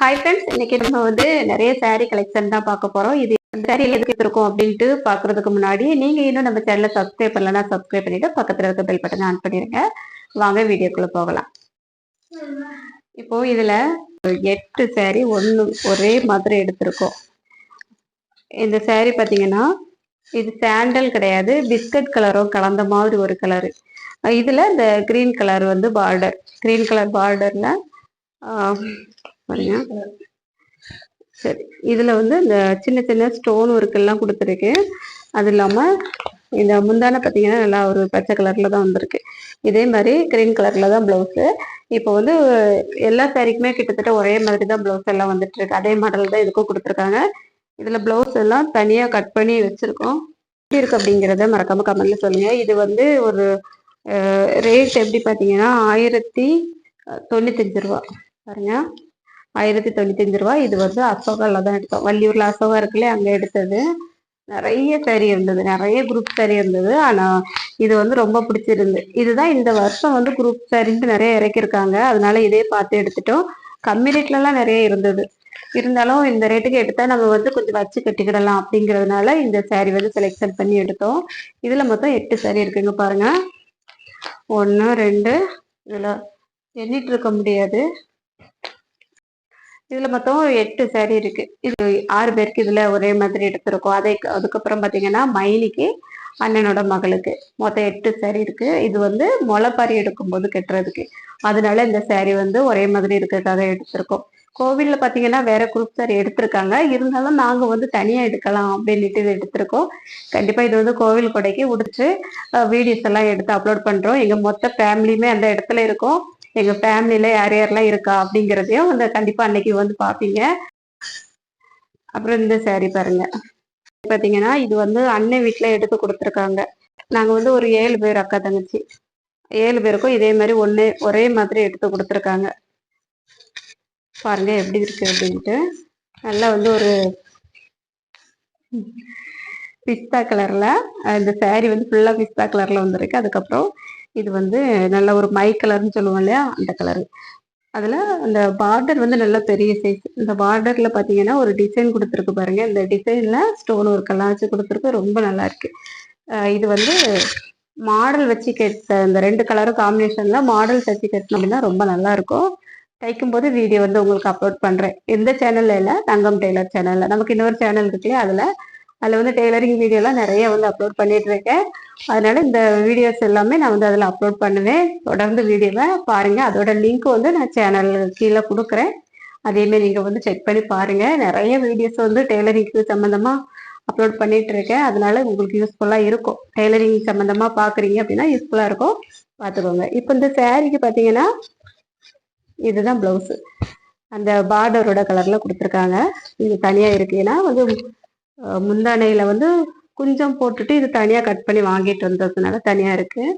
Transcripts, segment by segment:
Hi friends இன்னைக்கு நம்ம வந்து நிறைய saree கலெக்ஷன் தான் பார்க்க போறோம். இது சாரியில் எதுக்கு இருக்கும் அப்படின்ட்டு பார்க்கறதுக்கு முன்னாடி நீங்க இன்னும் நம்ம சேனலை சப்ஸ்கிரைப் பண்ணலன்னா சப்ஸ்கிரைப் பண்ணிட்டு பக்கத்துல இருக்க பெல் பட்டனை ஆன் பண்ணிருங்க. வாங்க வீடியோக்குள்ள போகலாம். இப்போ இதுல எட்டு சாரி ஒன்று ஒரே மாதிரி எடுத்திருக்கோம். இந்த சாரி பார்த்தீங்கன்னா இது சாண்டல் கிடையாது பிஸ்கட் கலரும் கலந்த மாதிரி ஒரு கலரு இதுல இந்த கிரீன் கலர் வந்து பார்டர் கிரீன் கலர் பார்டர்ல பாருங்க. சரி. இதுல வந்து இந்த சின்ன சின்ன ஸ்டோன் ஒர்க் எல்லாம் கொடுத்துருக்கு. அது இல்லாம இந்த முந்தான பார்த்தீங்கன்னா நல்லா ஒரு பச்சை கலர்ல தான் வந்திருக்கு. இதே மாதிரி கிரீன் கலர்ல தான் பிளவுஸு இப்போ வந்து எல்லா சாரிக்குமே கிட்டத்தட்ட ஒரே மாதிரி தான் பிளவுஸ் எல்லாம் வந்துட்டு இருக்கு அதே மாடல் தான் இதுக்கும் கொடுத்துருக்காங்க. இதுல பிளவுஸ் எல்லாம் தனியா கட் பண்ணி வச்சிருக்கோம். எப்படி இருக்கு அப்படிங்கிறத மறக்காம கமெண்ட்ல சொல்லுங்க. இது வந்து ஒரு ரேட் எப்படி பார்த்தீங்கன்னா ஆயிரத்தி தொண்ணூத்தஞ்சு ரூபா. பாருங்க. ஆயிரத்தி தொண்ணூத்தஞ்சு ரூபா இது வந்து அசோகால தான் எடுத்தோம். வள்ளியூர்ல அசோகா இருக்குல்லையே அங்க எடுத்தது. நிறைய சரி இருந்தது. நிறைய குரூப் சரி இருந்தது. ஆனா இது வந்து ரொம்ப பிடிச்சிருந்து இதுதான் இந்த வருஷம் வந்து குரூப் சரின்ட்டு நிறைய இறக்கியிருக்காங்க. அதனால இதே பார்த்து எடுத்துட்டோம். கம்மி ரேட்லலாம் நிறைய இருந்தது. இருந்தாலும் இந்த ரேட்டுக்கு எடுத்தா நம்ம வந்து கொஞ்சம் வச்சு கட்டிக்கிடலாம் அப்படிங்கிறதுனால இந்த சேரீ வந்து செலெக்ஷன் பண்ணி எடுத்தோம். இதுல மொத்தம் எட்டு சேரீ இருக்குங்க பாருங்க. ஒன்று ரெண்டு இதுல எண்ணிட்டு இருக்க முடியாது. இதுல மொத்தம் எட்டு சாரி இருக்கு. இது ஆறு பேருக்கு இதுல ஒரே மாதிரி எடுத்திருக்கோம். அதை அதுக்கப்புறம் பாத்தீங்கன்னா மைனிக்கு அண்ணனோட மகளுக்கு. மொத்தம் எட்டு சாரி இருக்கு. இது வந்து முளைப்பாரி எடுக்கும்போது கட்டுறதுக்கு. அதனால இந்த சாரி வந்து ஒரே மாதிரி இருக்கிறதுக்காக எடுத்திருக்கோம். கோவில்ல பாத்தீங்கன்னா வேற குரூப் சாரி எடுத்திருக்காங்க. இருந்தாலும் நாங்க வந்து தனியா எடுக்கலாம் அப்படின்னுட்டு இது எடுத்திருக்கோம். கண்டிப்பா இது வந்து கோவில் கொடைக்கு உடிச்சு வீடியோஸ் எல்லாம் எடுத்து அப்லோட் பண்றோம். எங்க மொத்த ஃபேமிலியுமே அந்த இடத்துல இருக்கோம். எங்க ஃபேமிலியில யார் யாரெல்லாம் இருக்கா அப்படிங்கிறதையும் அந்த கண்டிப்பா அன்னைக்கு வந்து பாப்பீங்க அப்புறம் இந்த saree பாருங்க. பாத்தீங்கன்னா இது வந்து அண்ணன் வீட்டுல எடுத்து கொடுத்துருக்காங்க. நாங்க வந்து ஒரு ஏழு பேர் அக்கா தங்கச்சி. ஏழு பேருக்கும் இதே மாதிரி ஒன்று ஒரே மாதிரி எடுத்து கொடுத்துருக்காங்க. பாருங்க எப்படி இருக்கு அப்படின்ட்டு. நல்லா வந்து ஒரு பிஸ்தா கலர்ல இந்த saree வந்து ஃபுல்லா பிஸ்தா கலர்ல வந்திருக்கு. அதுக்கப்புறம் இது வந்து நல்ல ஒரு மை கலர்னு சொல்லுவோம் இல்லையா? அந்த கலரு. அதில் அந்த பார்டர் வந்து நல்ல பெரிய சைஸ் இந்த பார்டரில் பார்த்தீங்கன்னா ஒரு டிசைன் கொடுத்துருக்கு பாருங்கள் இந்த டிசைனில் ஸ்டோன் ஒரு கலாச்சு வச்சு கொடுத்துருக்கு. ரொம்ப நல்லா இருக்கு. இது வந்து மாடல் வச்சு கெட்ட இந்த ரெண்டு கலரும் காம்பினேஷனில் மாடல் வச்சு கட்டினோம்னா அப்படின்னா ரொம்ப நல்லா இருக்கும். தைக்கும் போது வீடியோ வந்து உங்களுக்கு அப்லோட் பண்ணுறேன் எந்த சேனலில் இல்லை தங்கம் டெய்லர் சேனலில் நமக்கு இன்னொரு சேனல் இருக்குல்லையா அதில் அதில் வந்து டெய்லரிங் வீடியோலாம் நிறைய வந்து அப்லோட் பண்ணிட்டு இருக்கேன். அதனால இந்த வீடியோஸ் எல்லாமே நான் வந்து அதில் அப்லோட் பண்ணுவேன். தொடர்ந்து வீடியோவை பாருங்க. அதோட லிங்க் வந்து நான் சேனல் கீழே கொடுக்குறேன். அதேமாரி நீங்கள் வந்து செக் பண்ணி பாருங்க. நிறைய வீடியோஸ் வந்து டெய்லரிங்க்கு சம்மந்தமாக அப்லோட் பண்ணிட்டு இருக்கேன். அதனால உங்களுக்கு யூஸ்ஃபுல்லாக இருக்கும். டெய்லரிங் சம்மந்தமாக பார்க்குறீங்க அப்படின்னா யூஸ்ஃபுல்லாக இருக்கும். பார்த்துக்கோங்க இப்போ இந்த சேரீக்கு பார்த்தீங்கன்னா இதுதான் ப்ளவுஸு அந்த பார்டரோட கலரில் கொடுத்துருக்காங்க. இது தனியாக இருக்கு. ஏன்னா வந்து முந்தானையில் வந்து குஞ்சம் போட்டுட்டு இது தனியாக கட் பண்ணி வாங்கிட்டு வந்ததுனால தனியாக இருக்குது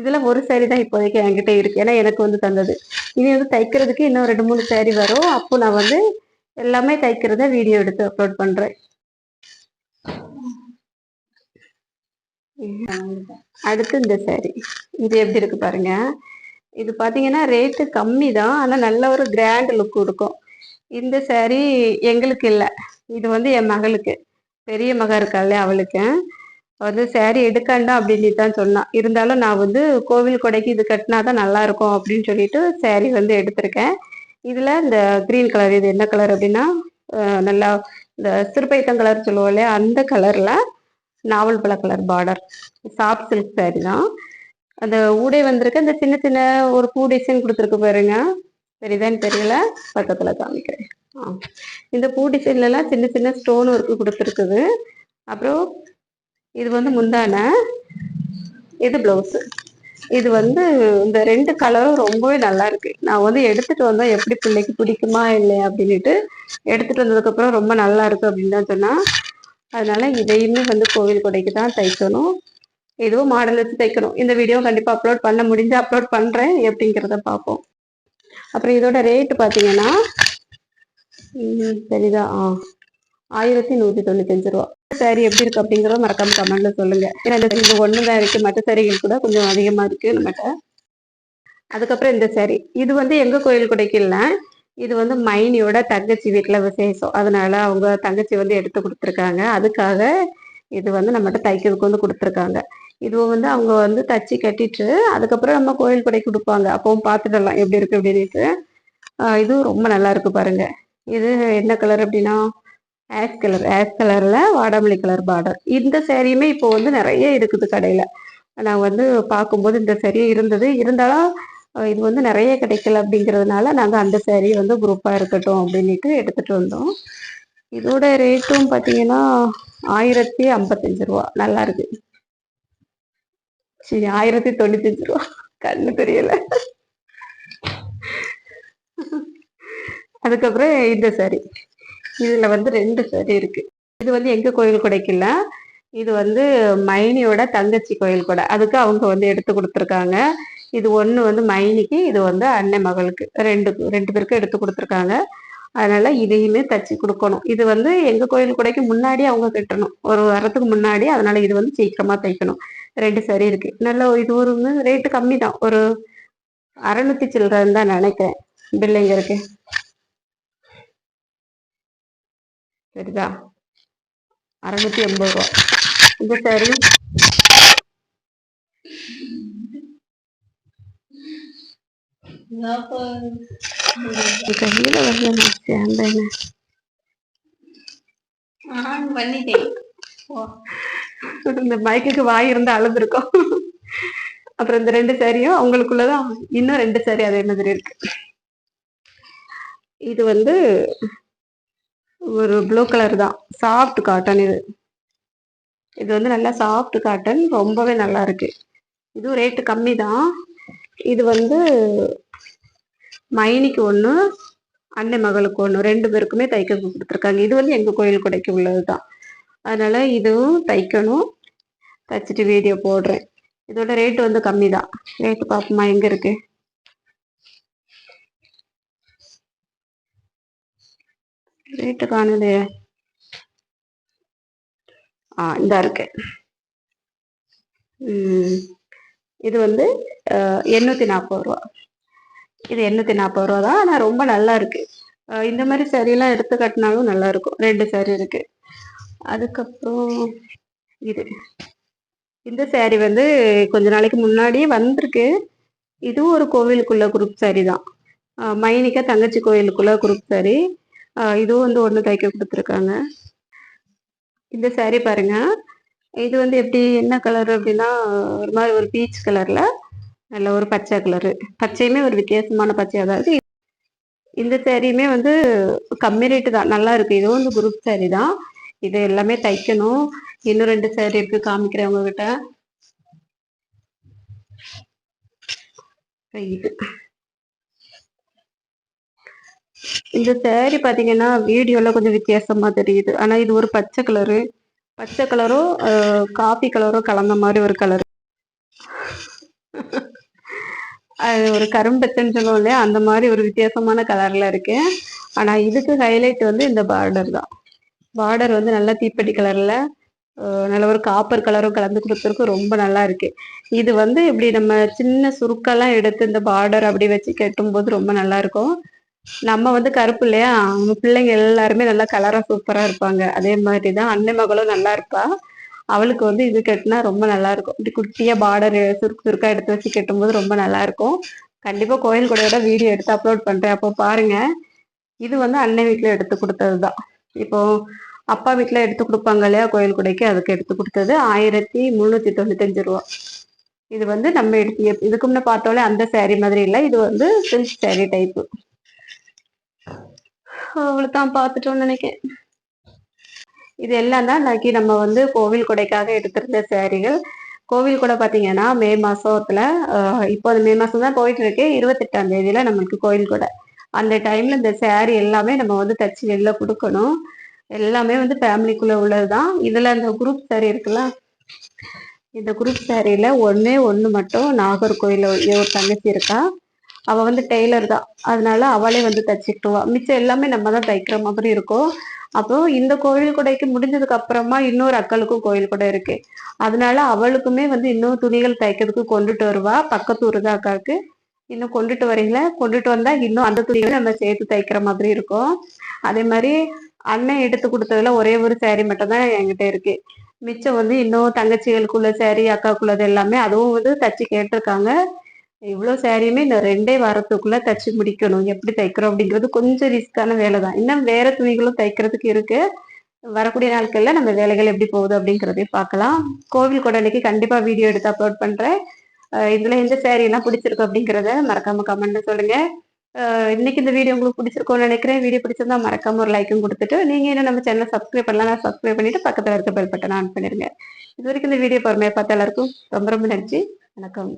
இதில் ஒரு சேரீ தான் இப்போதைக்கு என்கிட்ட இருக்குது ஏன்னா எனக்கு வந்து தந்தது. இனி வந்து தைக்கிறதுக்கு இன்னும் ரெண்டு மூணு சேரீ வரும். அப்போ நான் வந்து எல்லாமே தைக்கிறத வீடியோ எடுத்து அப்லோட் பண்ணுறேன் அடுத்து இந்த சேரீ இது எப்படி இருக்கு பாருங்க. இது பார்த்தீங்கன்னா ரேட்டு கம்மி தான். ஆனால் நல்ல ஒரு கிராண்ட் லுக் கொடுக்கும் இந்த சேரீ எங்களுக்கு இல்லை. இது வந்து என் மகளுக்கு. பெரிய மக இருக்காள் அவளுக்கு. வந்து saree எடுக்கண்டா அப்படின்னு தான் சொன்னான் இருந்தாலும் நான் வந்து கோவில் கொடைக்கு இது கட்டினா தான் நல்லா இருக்கும் அப்படின்னு சொல்லிட்டு சேரீ வந்து எடுத்திருக்கேன். இதில் இந்த க்ரீன் கலர் இது என்ன கலர்? அப்படின்னா நல்லா இந்த சிறுபைத்தம் கலர் சொல்லுவோம் இல்லையா? அந்த கலரில் நாவல் பழ colour border. Soft silk sari தான். அந்த ஊடை வந்திருக்கு அந்த சின்ன சின்ன ஒரு பூ டிசைன் கொடுத்துருக்கு பாருங்க. தெரியுதான்னு தெரியல. பக்கத்தில் காமிக்கிறேன். இந்த பூ டிசைன்லலாம் சின்ன சின்ன ஸ்டோன் ஒர்க்கு கொடுத்துருக்குது. அப்புறம் இது வந்து முந்தான இது ப்ளவுஸு இது வந்து இந்த ரெண்டு கலரும் ரொம்பவே நல்லா இருக்கு. நான் வந்து எடுத்துட்டு வந்தா எப்படி பிள்ளைக்கு பிடிக்குமா இல்லையா அப்படின்ட்டு எடுத்துட்டு வந்ததுக்கப்புறம் ரொம்ப நல்லா இருக்கு அப்படின்னு தான் சொன்னா. அதனால இதையுமே வந்து கோவில் கொடைக்கு தான் தைக்கணும். இதுவும் மாடல் வச்சு தைக்கணும். இந்த வீடியோ கண்டிப்பாக அப்லோட் பண்ண முடிஞ்சு அப்லோட் பண்ணுறேன் எப்படிங்கிறத பார்ப்போம். அப்புறம் இதோட ரேட்டு பார்த்தீங்கன்னா சரிதா. ஆ. ஆயிரத்தி நூத்தி தொண்ணூத்தஞ்சு ரூபா. சாரி எப்படி இருக்கு அப்படிங்கிறத மறக்காம கமெண்ட்ல சொல்லுங்க. ஏன்னா இந்த இது ஒன்று தான் இருக்கு. மற்ற சாரிகள் கூட கொஞ்சம் அதிகமா இருக்கு நம்மகிட்ட. அதுக்கப்புறம் இந்த சாரி. இது வந்து எங்க கோயில் கொடைக்கு இல்ல இது வந்து மைனியோட தங்கச்சி வீட்டில் விசேஷம். அதனால அவங்க தங்கச்சி வந்து எடுத்து கொடுத்துருக்காங்க. அதுக்காக இது வந்து நம்மகிட்ட தைக்கிறதுக்கு வந்து கொடுத்துருக்காங்க. இதுவும் வந்து அவங்க வந்து தச்சு கட்டிட்டு அதுக்கப்புறம் நம்ம கோயில் கொடை கொடுப்பாங்க. அப்பவும் பார்த்துடலாம் எப்படி இருக்கு அப்படின்ட்டு இதுவும் ரொம்ப நல்லா இருக்கு பாருங்க. இது என்ன கலர் அப்படின்னா ஆஷ் கலர் ஆஷ் கலரில் வாடாமல்லி கலர் பார்டர் இந்த சேரீயுமே இப்போ வந்து நிறைய இருக்குது கடையில். நான் வந்து பார்க்கும்போது இந்த சேரீ இருந்தது. இருந்தாலும் இது வந்து நிறைய கிடைக்கல அப்படிங்கிறதுனால நாங்கள் அந்த சேரீ வந்து குரூப்பாக இருக்கட்டும் அப்படின்ட்டு எடுத்துகிட்டு வந்தோம். இதோட ரேட்டும் பார்த்தீங்கன்னா ஆயிரத்தி ஐம்பத்தஞ்சு ரூபா. நல்லா இருக்கு. சரி ஆயிரத்தி தொண்ணூத்தஞ்சு ரூபா. கண்ணு தெரியல. அதுக்கப்புறம் இந்த சாரி இதுல வந்து ரெண்டு சாரி இருக்கு. இது வந்து எங்க கோயில் கொடைக்கல இது வந்து மைனியோட தங்கச்சி கோயில் கொடை. அதுக்கு அவங்க வந்து எடுத்து கொடுத்துருக்காங்க. இது ஒன்று வந்து மைனிக்கு இது வந்து அண்ணன் மகளுக்கு. ரெண்டு ரெண்டு பேருக்கும் எடுத்து கொடுத்துருக்காங்க. அதனால இதையுமே தச்சு கொடுக்கணும். இது வந்து எங்கள் கோயில் கூடைக்கு முன்னாடி அவங்க கட்டணும். ஒரு வாரத்துக்கு முன்னாடி அதனால இது வந்து சீக்கிரமாக தைக்கணும். ரெண்டு சரி இருக்கு. நல்ல இது ஒரு ரேட்டு கம்மி தான் ஒரு அறநூத்தி சில்லறன்னு தான் நினைக்கிறேன். பில்லைங்க இருக்கு. சரிதா? அறநூத்தி எண்பது ரூபா. இந்த சரி கையில வரல சேர்ந்தேன் பண்ணிட்டேன். இந்த மைக்குக்கு வாய் இருந்தா அழுதுருக்கோம். அப்புறம் இந்த ரெண்டு சாரியும் அவங்களுக்குள்ளதான் இன்னும் ரெண்டு சாரி அதே மாதிரி இருக்கு. இது வந்து ஒரு ப்ளூ கலர் தான். சாஃப்ட் காட்டன் இது. இது வந்து நல்லா சாஃப்ட் காட்டன் ரொம்பவே நல்லா இருக்கு. இதுவும் ரேட்டு கம்மி தான். இது வந்து மைனிக்கு ஒன்று அன்னை மகளுக்கு ஒன்று ரெண்டு பேருக்குமே தைக்க கொடுத்துருக்காங்க. இது வந்து எங்கள் கோயில் கொடைக்கு உள்ளது தான். அதனால் இதுவும் தைக்கணும். தைச்சிட்டு வீடியோ போடுறேன். இதோட ரேட்டு வந்து கம்மி தான். ரேட்டு பார்ப்போமா எங்கே இருக்குது ரேட்டு காணலையே ஆ இந்த இருக்கு. இது வந்து எண்ணூற்றி நாற்பது ரூபா. இது எண்ணூற்றி நாற்பது ரூபா தான். ஆனால் ரொம்ப நல்லா இருக்கு. இந்த மாதிரி சரியெல்லாம் எடுத்து கட்டினாலும் நல்லா இருக்கும். ரெண்டு சாரி இருக்கு. அதுக்கப்புறம் இது. இந்த சேரீ வந்து கொஞ்ச நாளைக்கு முன்னாடியே வந்திருக்கு. இதுவும் ஒரு கோவிலுக்குள்ள குரூப் சாரி தான். மைனிக்கா தங்கச்சி கோயிலுக்குள்ள குரூப் சாரி இதுவும் வந்து ஒன்று தைக்க கொடுத்துருக்காங்க. இந்த சாரி பாருங்க. இது வந்து எப்படி என்ன கலர் அப்படின்னா ஒரு மாதிரி ஒரு பீச் கலரில் நல்ல ஒரு பச்சை கலரு பச்சையுமே ஒரு வித்தியாசமான பச்சை அதாவது இந்த சேரீயுமே வந்து கம்மி ரேட்டு தான். நல்லா இருக்கு. இதுவும் வந்து குரூப் சாரி தான். இது எல்லாமே தைக்கணும். இன்னும் ரெண்டு சேரீ இருக்கு காமிக்கிறேன் உங்ககிட்ட. இது இந்த சேரீ பார்த்தீங்கன்னா வீடியோல கொஞ்சம் வித்தியாசமாக தெரியுது. ஆனால் இது ஒரு பச்சை கலரு பச்சை கலரும் காஃபி கலரோ கலந்த மாதிரி ஒரு கலர் அது ஒரு கரும்பச்சன்னு சொல்லுவோம் இல்லையா? அந்த மாதிரி ஒரு வித்தியாசமான கலரில் இருக்கு. ஆனால் இதுக்கு ஹைலைட் வந்து இந்த பார்டர் தான். பார்டர் வந்து நல்லா தீப்பெட்டி கலரில் நல்ல ஒரு காப்பர் கலரும் கலந்து கொடுத்துருக்கு. ரொம்ப நல்லா இருக்கு. இது வந்து இப்படி நம்ம சின்ன சுருக்கெல்லாம் எடுத்து இந்த பார்டர் அப்படி வச்சு கட்டும்போது ரொம்ப நல்லா இருக்கும். நம்ம வந்து கருப்பு இல்லையா? அவங்க பிள்ளைங்க எல்லாருமே நல்லா கலரா சூப்பரா இருப்பாங்க. அதே மாதிரி தான் அண்ணன் மகளும் நல்லா இருப்பா. அவளுக்கு வந்து இது கட்டினா ரொம்ப நல்லா இருக்கும். இப்படி குட்டியா பார்டர் சுருக்கு சுருக்கா எடுத்து வச்சு கட்டும்போது ரொம்ப நல்லா இருக்கும். கண்டிப்பா கோயில் கூடையோட வீடியோ எடுத்து அப்லோட் பண்றேன். அப்போ பாருங்க. இது வந்து அன்னை வீட்டுல எடுத்து கொடுத்தது தான் இப்போ அப்பா வீட்டில் எடுத்து கொடுப்பாங்க இல்லையா கோயில் குடைக்கு? அதுக்கு எடுத்து கொடுத்தது ஆயிரத்தி முந்நூற்றி தொண்ணூத்தஞ்சு ரூபா. இது வந்து நம்ம எடுத்து இதுக்கு முன்னே பார்த்தோன்னே அந்த சேரீ மாதிரி இல்லை. இது வந்து சில்க் சேரீ டைப்பு அவ்வளோதான் பார்த்துட்டோம்னு நினைக்கிறேன். இது எல்லாம் தான் இன்னைக்கு நம்ம வந்து கோவில் கொடைக்காக எடுத்திருந்த சேரீகள். கோவில் கூட பார்த்தீங்கன்னா மே மாசத்துல இப்போ மே மாசம் தான் போயிட்டு இருக்கு. இருபத்தெட்டாம் தேதியில நம்மளுக்கு கோவில் கூட. அந்த டைம்ல இந்த சேரீ எல்லாமே நம்ம வந்து தச்சு வெளில கொடுக்கணும். எல்லாமே வந்து ஃபேமிலிக்குள்ள உள்ளது தான் இதுல அந்த குரூப் சாரி இருக்குல்ல இந்த குரூப் சாரியில ஒன்னே ஒன்று மட்டும் நாகர்கோயில ஒரு தங்கச்சி இருக்கா. அவ வந்து டெய்லர் தான். அதனால அவளே வந்து தச்சுக்கிட்டுவா. மிச்சம் எல்லாமே நம்ம தான் தைக்கிற மாதிரி இருக்கும். அப்போ இந்த கோயில் கொடைக்கு முடிஞ்சதுக்கு அப்புறமா இன்னொரு அக்களுக்கும் கோயில் கொடை இருக்கு. அதனால அவளுக்குமே வந்து இன்னும் துணிகள் தைக்கிறதுக்கு கொண்டுட்டு வருவா. பக்கத்து ஊருதான் அக்காவுக்கு. இன்னும் கொண்டுட்டு வரீங்களா கொண்டுட்டு வந்தா இன்னும் அந்த துணிகளை நம்ம சேர்த்து தைக்கிற மாதிரி இருக்கும். அதே மாதிரி அண்ணன் எடுத்து கொடுத்ததுல ஒரே ஒரு சேரீ மட்டும் தான் என்கிட்ட இருக்கு. மிச்சம் வந்து இன்னும் தங்கச்சிகளுக்குள்ள சேரீ அக்காக்குள்ளது எல்லாமே அதுவும் வந்து தச்சு கேட்டிருக்காங்க. இவ்வளோ சேரீயுமே இந்த ரெண்டே வாரத்துக்குள்ளே தச்சு முடிக்கணும். எப்படி தைக்கிறோம் அப்படிங்கிறது கொஞ்சம் ரிஸ்க்கான வேலை தான் இன்னும் வேறு துணிகளும் தைக்கிறதுக்கு இருக்குது வரக்கூடிய நாட்களில் நம்ம வேலைகள் எப்படி போகுது அப்படிங்கிறதையும் பார்க்கலாம். கோவில் கொடலைக்கு கண்டிப்பாக வீடியோ எடுத்து அப்லோட் பண்ணுறேன் இதில் எந்த சேரீலாம் பிடிச்சிருக்கு அப்படிங்கிறத மறக்காமல் கமெண்ட்ல சொல்லுங்கள் இன்னைக்கு இந்த வீடியோ உங்களுக்கு பிடிச்சிருக்கோன்னு நினைக்கிறேன். வீடியோ பிடிச்சிருந்தா மறக்காம ஒரு லைக்கும் கொடுத்துட்டு நீங்க இன்னும் நம்ம சேனல் சப்ஸ்கிரைப் பண்ணலாம் சப்ஸ்கிரைப் பண்ணிட்டு பக்கத்தில் இருக்க பெல் பட்டன் ஆன் பண்ணிருங்க இது வரைக்கும் இந்த வீடியோ பொறுமையை பார்த்த எல்லாருக்கும் ரொம்ப ரொம்ப நன்றி. வணக்கம்.